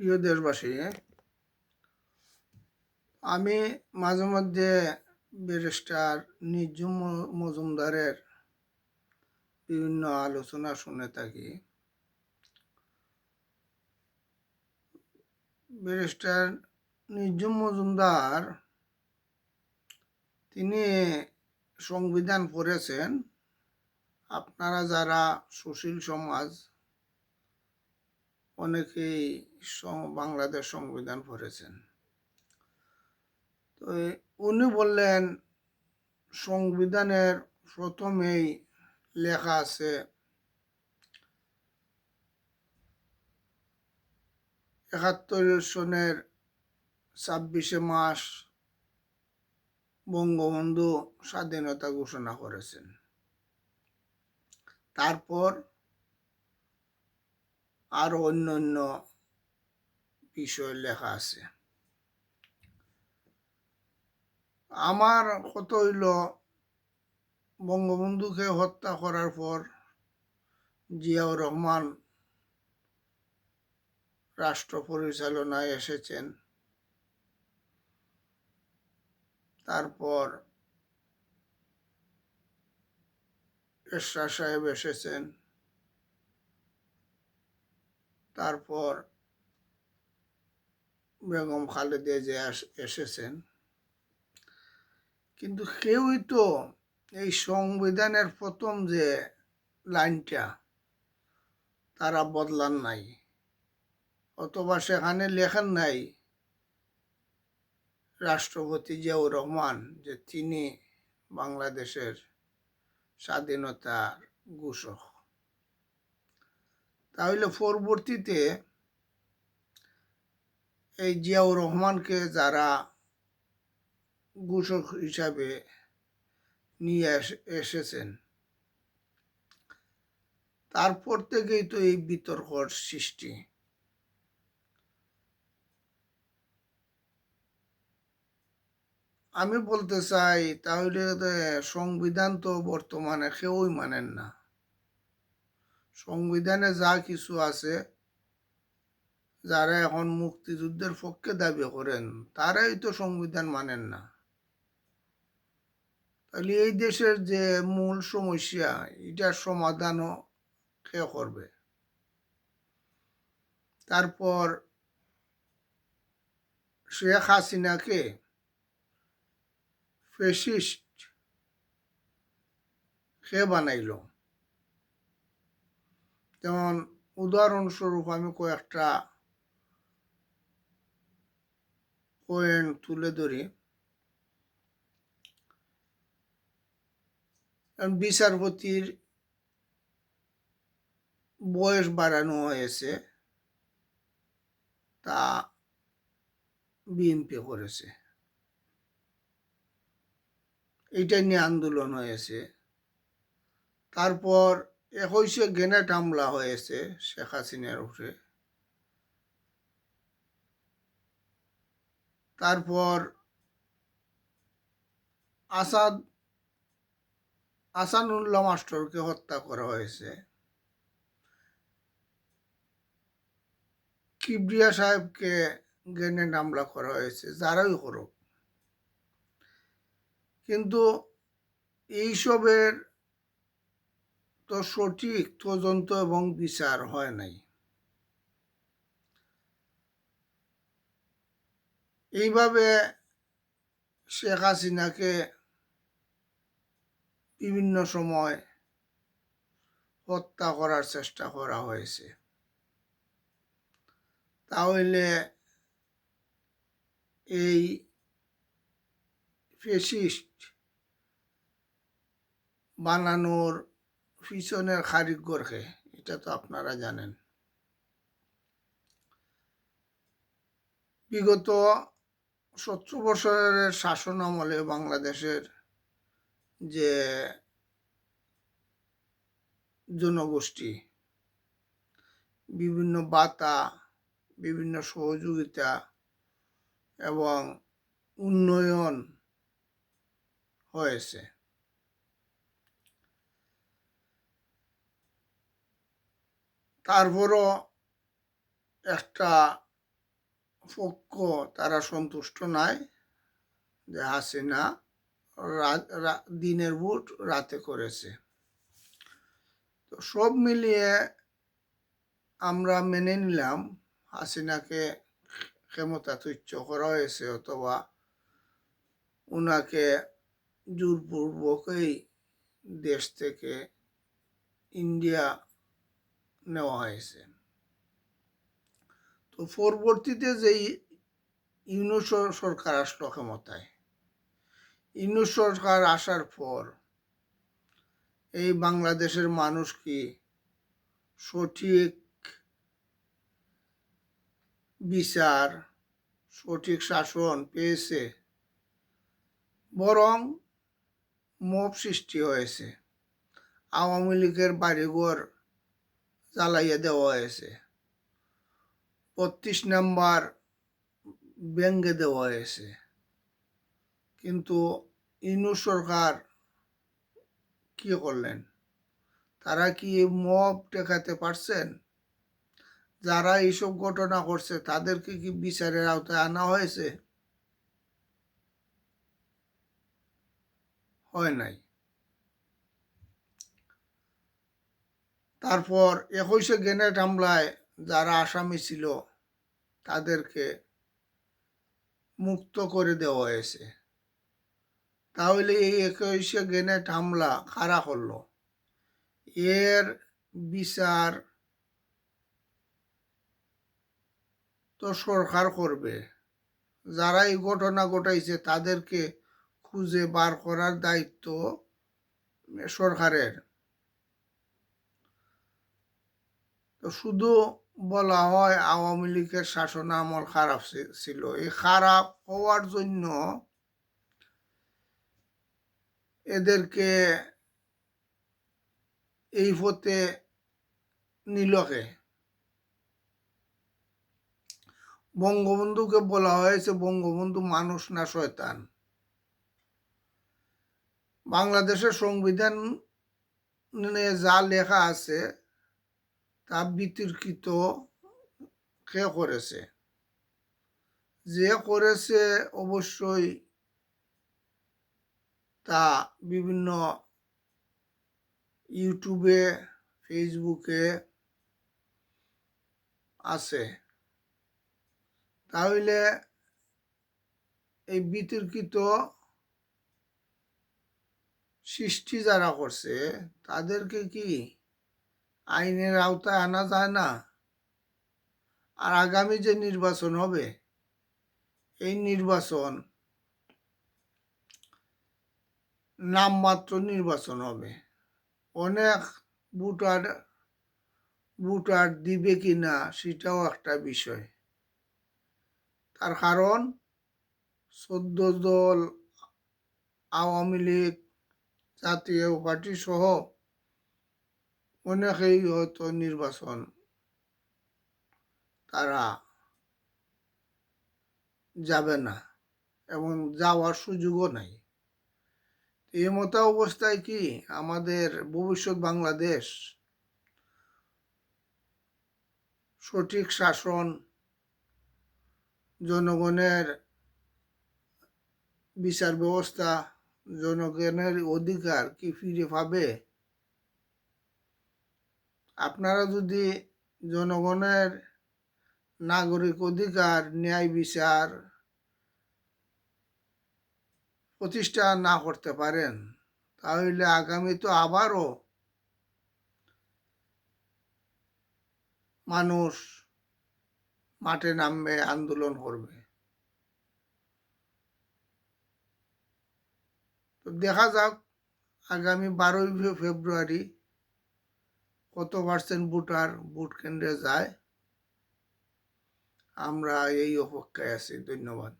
প্রিয় দেশবাসী, আমি মাঝে মধ্যে ব্যারিস্টার নিজুম মজুমদারের বিভিন্ন আলোচনা শুনে থাকি। ব্যারিস্টার নিজুম মজুমদার, তিনি সংবিধান পড়েছেন। আপনারা যারা সুশীল সমাজ অনেকেই বাংলাদেশ সংবিধান পড়েছেন তো উনি বললেন, সংবিধানের প্রথমেই লেখা আছে, একাত্তর সনের ছাব্বিশে মাস বঙ্গবন্ধু স্বাধীনতা ঘোষণা করেছেন। তারপর আরও অন্য অন্য বিষয় লেখা আছে। আমার কত হইল, বঙ্গবন্ধুকে হত্যা করার পর জিয়াউর রহমান রাষ্ট্র পরিচালনায় এসেছেন। তারপর এরশাদ সাহেব এসেছেন। তারপর বেগম খালেদা যে এসেছেন। কিন্তু কেউই তো এই সংবিধানের প্রথম যে লাইনটা, তারা বদলান নাই, অথবা সেখানে লেখেন নাই, রাষ্ট্রপতি জিয়াউর রহমান যে তিনি বাংলাদেশের স্বাধীনতার ঘোষক। তাহলে পরবর্তীতে এই জিয়াউর রহমানকে যারা ঘোষক হিসাবে নিয়ে এস- এসেছেন, তারপর থেকেই তো এই বিতর্কর সৃষ্টি। আমি বলতে চাই, তাহলে সংবিধান তো বর্তমানে কেউই মানেন না। সংবিধানে যা কিছু আছে, যারা এখন মুক্তিযুদ্ধের পক্ষে দাবি করেন, তারাই তো সংবিধান মানেন না। তাহলে এই দেশের যে মূল সমস্যা, এটার সমাধানও কে করবে? তারপর শেখ হাসিনাকে ফেসিস্ট কে বানাইল? যেমন উদাহরণস্বরূপ আমি কয়েকটা পয়েন্ট তুলে ধরি। বিচারপতির বয়স বাড়ানো হয়েছে, তা বিএনপি করেছে। এটা নিয়ে আন্দোলন হয়েছে। তারপর একুশে গ্রেনেড হামলা হয়েছে শেখ হাসিনার উপরে। তারপর আসাদ আসানুল্লাহ মাস্টরকে হত্যা করা হয়েছে। কিবরিয়া সাহেবকে গ্রেনেড হামলা করা হয়েছে, যারাই করুক। কিন্তু এইসবের তো সঠিক তদন্ত এবং বিচার হয় নাই। এইভাবে শেখ হাসিনাকে বিভিন্ন সময় হত্যা করার চেষ্টা করা হয়েছে। তাহলে এই ফেসিস্ট বানানোর পিছনের কারিগরকে এটা তো আপনারা জানেন। বিগত সত্তর বছরের শাসন আমলে বাংলাদেশের যে জনগোষ্ঠী, বিভিন্ন বাতা বিভিন্ন সহযোগিতা এবং উন্নয়ন হয়েছে। তারপরও একটা পক্ষ তারা সন্তুষ্ট নয় যে হাসিনা দিনের ভোট রাতে করেছে। তো সব মিলিয়ে আমরা মেনে নিলাম হাসিনাকে ক্ষমতা তুচ্ছ করা হয়েছে অথবা ওনাকে জোরপূর্বকই দেশ থেকে ইন্ডিয়া নেওয়া হয়েছে। তো পরবর্তীতে যেই ইউনুস সরকার আসলো ক্ষমতায়, ইউনুস সরকার আসার পর এই বাংলাদেশের মানুষ কি সঠিক বিচার, সঠিক শাসন পেয়েছে? বরং মব সৃষ্টি হয়েছে। আওয়ামী লীগের বাড়িঘর জ্বালাইয়া দেওয়া হয়েছে। বত্রিশ নাম্বার ব্যঙ্গে দেওয়া হয়েছে। কিন্তু ইনু সরকার কি করলেন? তারা কি মব টেকাতে পারছেন? যারা এইসব ঘটনা করছে, তাদেরকে কি বিচারের আওতায় আনা হয়েছে? হয় নাই। তারপর একুশে গ্রেনেড হামলায় যারা আসামি ছিল, তাদেরকে মুক্ত করে দেওয়া হয়েছে। তাহলে এই একুশে গ্রেনেড হামলা কারা করল? এর বিচার তো সরকার করবে। যারা এই ঘটনা ঘটাইছে, তাদেরকে খুঁজে বার করার দায়িত্ব সরকারের। তো শুধু বলা হয় আওয়ামী লীগের শাসন আমল খারাপ ছিল। এই খারাপ হওয়ার জন্য এদেরকে এই পথে নিলকে বঙ্গবন্ধুকে বলা হয়েছে, বঙ্গবন্ধু মানুষ না শয়তান। বাংলাদেশের সংবিধান যা লেখা আছে তা বিতর্কিত কে করেছে? যে করেছে অবশ্যই তা বিভিন্ন ইউটিউবে, ফেসবুকে আছে। তাহলে এই বিতর্কিত সৃষ্টি যারা করছে, তাদেরকে কি আইনের আওতায় আনা যায় না। আর আগামী যে নির্বাচন হবে, এই নির্বাচন নামমাত্র নির্বাচন হবে। অনেক ভোটার ভোটার দিবে কি না, সেটাও একটা বিষয়। তার কারণ, চোদ্দ দল আওয়ামী লীগ, জাতীয় পার্টি সহ অনেকেই হয়তো নির্বাচন তারা যাবে না এবং যাওয়ার সুযোগও নাই। এই মতো অবস্থায় কি আমাদের ভবিষ্যৎ বাংলাদেশ সঠিক শাসন, জনগণের বিচার ব্যবস্থা জনগণের অধিকার কি ফিরে পাবে? আপনারা যদি জনগণের নাগরিক অধিকার, ন্যায় বিচার প্রতিষ্ঠা না করতে পারেন, তাহলে আগামী তো আবারও মানুষ মাঠে নামবে, আন্দোলন করবে। তো দেখা যাক, আগামী বারোই ফেব্রুয়ারি কত পার্সেন্ট ভোটার ভোট কেন্দ্রে যায়? আমরা এই অপেক্ষায় আছি ধন্যবাদ।